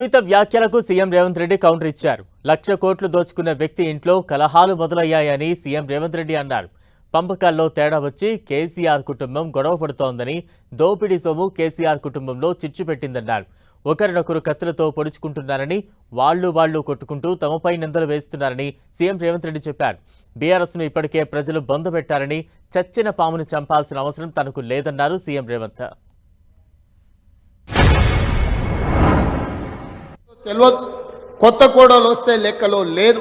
కవిత వ్యాఖ్యలకు CM Revanth Reddy counter ఇచ్చారు. లక్ష కోట్లు దోచుకున్న వ్యక్తి ఇంట్లో కలహాలు మొదలయ్యాయని సీఎం రేవంత్ రెడ్డి అన్నారు. పంపకాల్లో తేడా వచ్చి కేసీఆర్ కుటుంబం గొడవ పడుతోందని దోపిడీ సొమ్ము కేసీఆర్ కుటుంబంలో చిచ్చు పెట్టిందన్నారు. ఒకరినొకరు కత్తులతో పొడుచుకుంటున్నారని వాళ్ళు వాళ్ళు కొట్టుకుంటూ తమపై నిందలు వేస్తున్నారని సీఎం రేవంత్ రెడ్డి చెప్పారు. బీఆర్ఎస్ను ఇప్పటికే ప్రజలు బంధు పెట్టారని చచ్చిన పామును చంపాల్సిన అవసరం తనకు లేదన్నారు సీఎం రేవంత్. తెలియదు కొత్త కోడలు వస్తే లెక్కలో లేదు.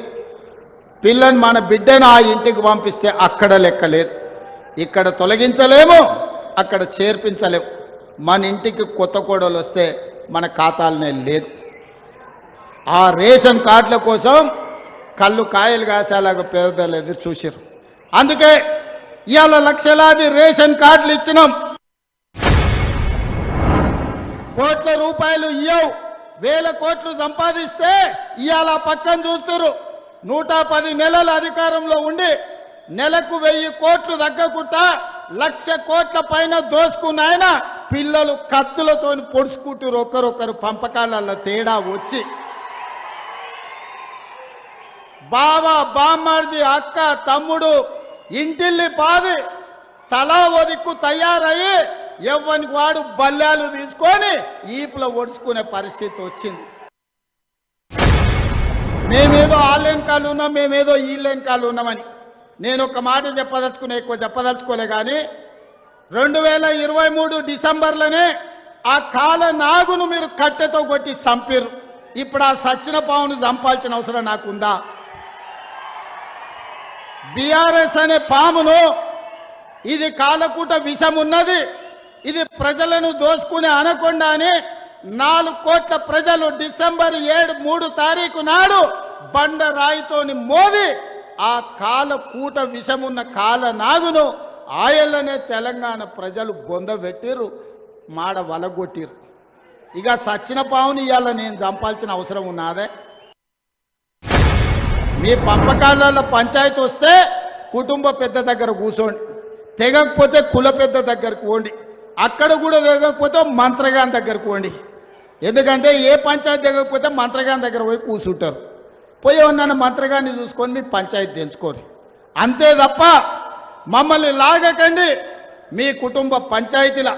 పిల్లని మన బిడ్డను ఆ ఇంటికి పంపిస్తే అక్కడ లెక్క లేదు. ఇక్కడ తొలగించలేము అక్కడ చేర్పించలేము. మన ఇంటికి కొత్త కోడలు వస్తే మన ఖాతాలనే లేదు. ఆ రేషన్ కార్డుల కోసం కళ్ళు కాయలు కాసేలాగా పేదలేదు ఎదురు చూసారు అందుకే ఇవాళ లక్షలాది రేషన్ కార్డులు ఇచ్చినాం. కోట్ల రూపాయలు ఇయ్యవు. వేల కోట్లు సంపాదిస్తే ఇవాళ పక్కన చూస్తురు నూట పది నెలల అధికారంలో ఉండి నెలకు వెయ్యి కోట్లు తగ్గకుండా లక్ష కోట్ల పైన దోసుకున్న ఆయన పిల్లలు కత్తులతో పొడుచుకుంటారు ఒకరొకరు పంపకాలలో తేడా వచ్చి. బావ బామ్మర్ది అక్క తమ్ముడు ఇంటిల్లి పాది తలా ఒదిక్కు తయారయ్యి ఎవ్వనికి వాడు బల్లాలు తీసుకొని ఈపులో ఒడుచుకునే పరిస్థితి వచ్చింది. మేమేదో ఆన్లైన్ కాలు ఉన్నాం మేమేదో ఈ లైన్ కాలు ఉన్నామని. నేను ఒక మాట చెప్పదలుచుకునే ఎక్కువ చెప్పదలుచుకోలే కానీ రెండు వేల ఇరవై మూడు డిసెంబర్లోనే ఆ కాల నాగును మీరు కట్టెతో కొట్టి చంపిర్రు. ఇప్పుడు ఆ సచ్చిన పావును చంపాల్సిన అవసరం నాకుందా? బీఆర్ఎస్ అనే పామును ఇది కాలకూట విషం ఉన్నది ఇది ప్రజలను దోసుకునే అనకుండానే నాలుగు కోట్ల ప్రజలు డిసెంబర్ ఏడు మూడు తారీఖు నాడు బండ రాయితోని మోది ఆ కాలకూట విషమున్న కాల నాగును ఆయలనే తెలంగాణ ప్రజలు బొందబెట్టిర్రు మాడ వలగొట్టిరు ఇక సచ్చిన పావుని ఇవాళ నేను చంపాల్సిన అవసరం ఉన్నదే? మీ పంపకాలలో పంచాయతీ వస్తే కుటుంబ పెద్ద దగ్గర కూర్చోండి తెగకపోతే కుల పెద్ద దగ్గరకు పోండి. అక్కడ కూడా తెగకపోతే మంత్రగాని దగ్గరకు పోండి. ఎందుకంటే ఏ పంచాయతీ తెగకపోతే మంత్రగాని దగ్గర పోయి కూర్చుంటారు. పోయి ఉన్న మంత్రగాన్ని చూసుకొని మీ పంచాయతీ తెంచుకోరు అంతే తప్ప మమ్మల్ని లాగకండి. మీ కుటుంబ పంచాయతీల